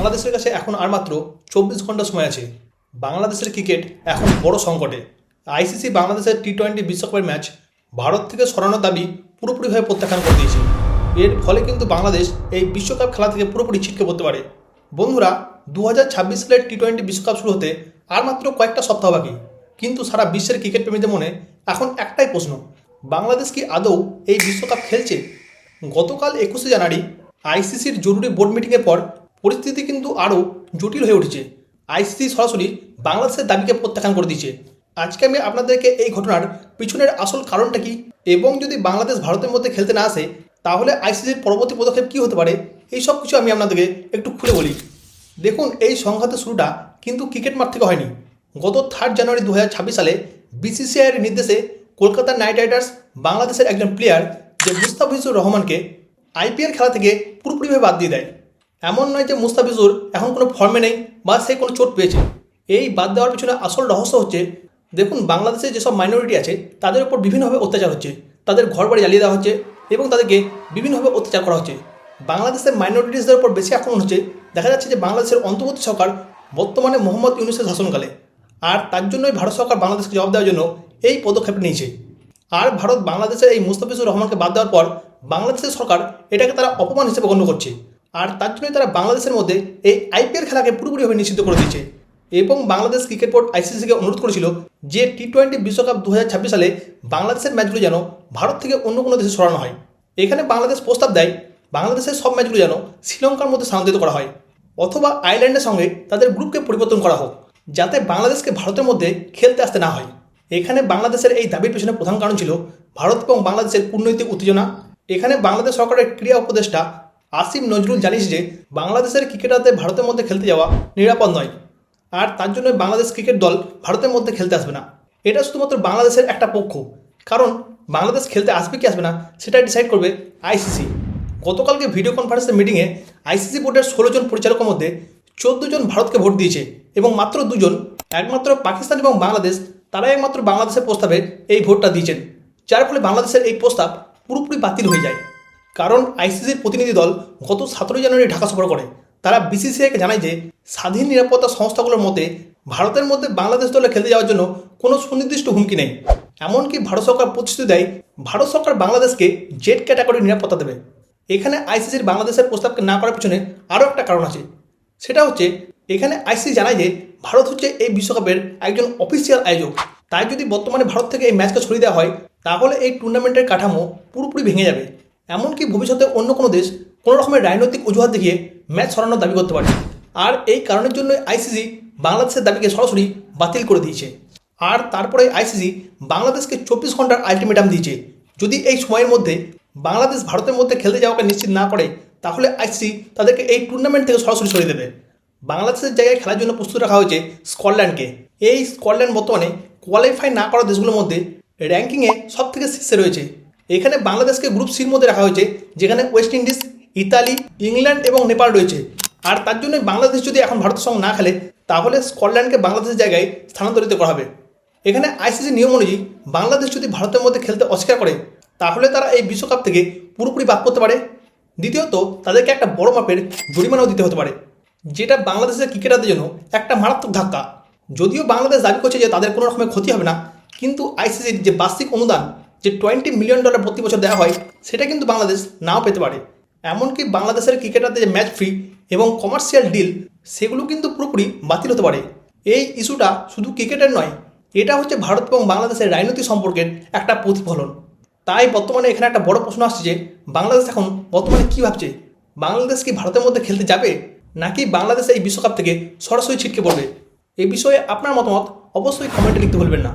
বাংলাদেশের কাছে এখন আর মাত্র চব্বিশ ঘণ্টা সময় আছে। বাংলাদেশের ক্রিকেট এখন বড় সংকটে। আইসিসি বাংলাদেশের টি টোয়েন্টি বিশ্বকাপের ম্যাচ ভারত থেকে সরানোর দাবি পুরোপুরিভাবে প্রত্যাখ্যান করে দিয়েছে। এর ফলে কিন্তু বাংলাদেশ এই বিশ্বকাপ খেলা থেকে পুরোপুরি ছিটকে পড়তে পারে। বন্ধুরা দু হাজার ছাব্বিশ সালের টি টোয়েন্টি বিশ্বকাপ শুরু হতে আর মাত্র কয়েকটা সপ্তাহ বাকি। কিন্তু সারা বিশ্বের ক্রিকেট প্রেমীদের মনে এখন একটাই প্রশ্ন, বাংলাদেশ কি আদৌ এই বিশ্বকাপ খেলছে? গতকাল একুশে জানুয়ারি আইসিসির জরুরি বোর্ড মিটিংয়ের পর পরিস্থিতি কিন্তু আরও জটিল হয়ে উঠেছে। আইসিসি সরাসরি বাংলাদেশের দাবিকে প্রত্যাখ্যান করে দিয়েছে। আজকে আমি আপনাদেরকে এই ঘটনার পিছনের আসল কারণটা কি এবং যদি বাংলাদেশ ভারতের মধ্যে খেলতে না আসে, তাহলে আইসিসির পরবর্তী পদক্ষেপ কী হতে পারে? এই সব কিছু আমি আপনাদেরকে একটু খুলে বলি। দেখুন, এই সংঘাতের শুরুটা কিন্তু ক্রিকেট মাঠ থেকে হয়নি। গত থার্ড জানুয়ারি দু হাজার ছাব্বিশ সালে বিসিসিআইয়ের নির্দেশে কলকাতা নাইট রাইডার্স বাংলাদেশের একজন প্লেয়ার যে মুস্তাফিজুর রহমানকে আইপিএল খেলা থেকে পুরোপুরিভাবে বাদ দিয়ে দেয়। এমন নয় যে মুস্তাফিজুর এখন কোনো ফর্মে নেই, বা সে কোনো চোট পেয়েছে। এই বাদ দেওয়ার পিছনে আসল রহস্য হচ্ছে, দেখুন বাংলাদেশে যেসব মাইনরিটি আছে, তাদের উপর বিভিন্নভাবে অত্যাচার হচ্ছে, তাদের ঘর বাড়ি জ্বালিয়ে দেওয়া হচ্ছে এবং তাদেরকে বিভিন্নভাবে অত্যাচার করা হচ্ছে। বাংলাদেশের মাইনরিটিসদের উপর বেশি আক্রমণ হচ্ছে, দেখা যাচ্ছে যে বাংলাদেশের অন্তর্বর্তী সরকার বর্তমানে মোহাম্মদ ইউনুসের শাসনকালে, আর তার জন্যই ভারত সরকার বাংলাদেশকে জবাব দেওয়ার জন্য এই পদক্ষেপ নিয়েছে। আর ভারত বাংলাদেশের এই মুস্তাফিজুর রহমানকে বাদ দেওয়ার পর বাংলাদেশের সরকার এটাকে তারা অপমান হিসেবে গণ্য করছে। আর তার জন্যই তারা বাংলাদেশের মধ্যে এই আইপিএল খেলাকে পুরোপুরিভাবে নিষিদ্ধ করে দিয়েছে। এবং বাংলাদেশ ক্রিকেট বোর্ড আইসিসিকে অনুরোধ করেছিল যে টি টোয়েন্টি বিশ্বকাপ দু হাজার ছাব্বিশ সালে বাংলাদেশের ম্যাচগুলো যেন ভারত থেকে অন্য কোনো দেশে সরানো হয়। এখানে বাংলাদেশ প্রস্তাব দেয়, বাংলাদেশের সব ম্যাচগুলো যেন শ্রীলঙ্কার মধ্যে স্থানান্তরিত করা হয় অথবা আয়ারল্যান্ডের সঙ্গে তাদের গ্রুপকে পরিবর্তন করা হোক, যাতে বাংলাদেশকে ভারতের মধ্যে খেলতে আসতে না হয়। এখানে বাংলাদেশের এই দাবির পেছনে প্রধান কারণ ছিল ভারত এবং বাংলাদেশের কূটনৈতিক উত্তেজনা। এখানে বাংলাদেশ সরকারের ক্রীড়া উপদেষ্টা আসিম নজরুল জানিস যে, বাংলাদেশের ক্রিকেটারদের ভারতের মধ্যে খেলতে যাওয়া নিরাপদ নয়। আর তার জন্য বাংলাদেশ ক্রিকেট দল ভারতের মধ্যে খেলতে আসবে না। এটা শুধুমাত্র বাংলাদেশের একটা পক্ষ। কারণ বাংলাদেশ খেলতে আসবে কি আসবে না সেটা ডিসাইড করবে আইসিসি গতকালকে ভিডিও কনফারেন্সের মিটিংয়ে আইসিসি বোর্ডের ষোলো জন পরিচালকের মধ্যে চোদ্দ জন ভারতকে ভোট দিয়েছে এবং মাত্র দুজন একমাত্র পাকিস্তান এবং বাংলাদেশ, তারাই একমাত্র বাংলাদেশের প্রস্তাবে এই ভোটটা দিয়েছেন। যার ফলে বাংলাদেশের এই প্রস্তাব পুরোপুরি বাতিল হয়ে যায়। কারণ আইসিসির প্রতিনিধি দল গত সতেরোই জানুয়ারি ঢাকা সফর করে। তারা বিসিসিআইকে জানায় যে, স্বাধীন নিরাপত্তা সংস্থাগুলোর মতে ভারতের মধ্যে বাংলাদেশ দলে খেলতে যাওয়ার জন্য কোনো সুনির্দিষ্ট হুমকি নেই। এমনকি ভারত সরকার প্রতিশ্রুতি দেয়, ভারত সরকার বাংলাদেশকে জেড ক্যাটাগরির নিরাপত্তা দেবে। এখানে আইসিসির বাংলাদেশের প্রস্তাবকে না করার পিছনে আরও একটা কারণ আছে। সেটা হচ্ছে, এখানে আইসিসি জানায় যে, ভারত হচ্ছে এই বিশ্বকাপের একজন অফিসিয়াল আয়োজক। তাই যদি বর্তমানে ভারত থেকে এই ম্যাচকে ছড়িয়ে দেওয়া হয়, তাহলে এই টুর্নামেন্টের কাঠামো পুরোপুরি ভেঙে যাবে। এমনকি ভবিষ্যতে অন্য কোনো দেশ কোনো রকমের রাজনৈতিক অজুহাত দেখিয়ে ম্যাচ সরানোর দাবি করতে পারে আর এই কারণের জন্য আইসিসি বাংলাদেশের দাবিকে সরাসরি বাতিল করে দিয়েছে। আর তারপরে আইসিসি বাংলাদেশকে চব্বিশ ঘণ্টার আলটিমেটাম দিয়েছে। যদি এই সময়ের মধ্যে বাংলাদেশ ভারতের মধ্যে খেলতে যাওয়াকে নিশ্চিত না করে, তাহলে আইসিসি তাদেরকে এই টুর্নামেন্ট থেকে সরাসরি সরিয়ে দেবে। বাংলাদেশের জায়গায় খেলার জন্য প্রস্তুত রাখা হয়েছে স্কটল্যান্ডকে। এই স্কটল্যান্ড বর্তমানে কোয়ালিফাই না করা দেশগুলোর মধ্যে র্যাঙ্কিংয়ে সব থেকে শীর্ষে রয়েছে। এখানে বাংলাদেশকে গ্রুপ সির মধ্যে রাখা হয়েছে, যেখানে ওয়েস্ট ইন্ডিজ ইতালি ইংল্যান্ড এবং নেপাল রয়েছে। আর তার জন্য বাংলাদেশ যদি এখন ভারতের সঙ্গে না খেলে, তাহলে স্কটল্যান্ডকে বাংলাদেশের জায়গায় স্থানান্তরিত করা হবে। এখানে আইসিসি নিয়ম অনুযায়ী বাংলাদেশ যদি ভারতের মধ্যে খেলতে অস্বীকার করে, তাহলে তারা এই বিশ্বকাপ থেকে পুরোপুরি বাদ করতে পারে। দ্বিতীয়ত, তাদেরকে একটা বড় মাপের জরিমানাও দিতে হতে পারে, যেটা বাংলাদেশের ক্রিকেটারদের জন্য একটা মারাত্মক ধাক্কা। যদিও বাংলাদেশ দাবি করছে যে তাদের কোনো রকমের ক্ষতি হবে না, কিন্তু আইসিসির যে বার্ষিক অনুদান যে টোয়েন্টি মিলিয়ন ডলার প্রতি বছর দেওয়া হয়, সেটা কিন্তু বাংলাদেশ নাও পেতে পারে। এমনকি বাংলাদেশের ক্রিকেটারদের যে ম্যাচ ফ্রি এবং কমার্শিয়াল ডিল সেগুলো কিন্তু পুরোপুরি বাতিল হতে পারে। এই ইস্যুটা শুধু ক্রিকেটের নয়, এটা হচ্ছে ভারত এবং বাংলাদেশের রাজনৈতিক সম্পর্কের একটা প্রতিফলন। তাই বর্তমানে এখানে একটা বড় প্রশ্ন আসছে যে, বাংলাদেশ এখন বর্তমানে কী ভাবছে? বাংলাদেশ কি ভারতের মধ্যে খেলতে যাবে? নাকি বাংলাদেশ এই বিশ্বকাপ থেকে সরাসরি ছিটকে পড়বে? এ বিষয়ে আপনার মতামত অবশ্যই কমেন্টে লিখতে ভুলবেন না।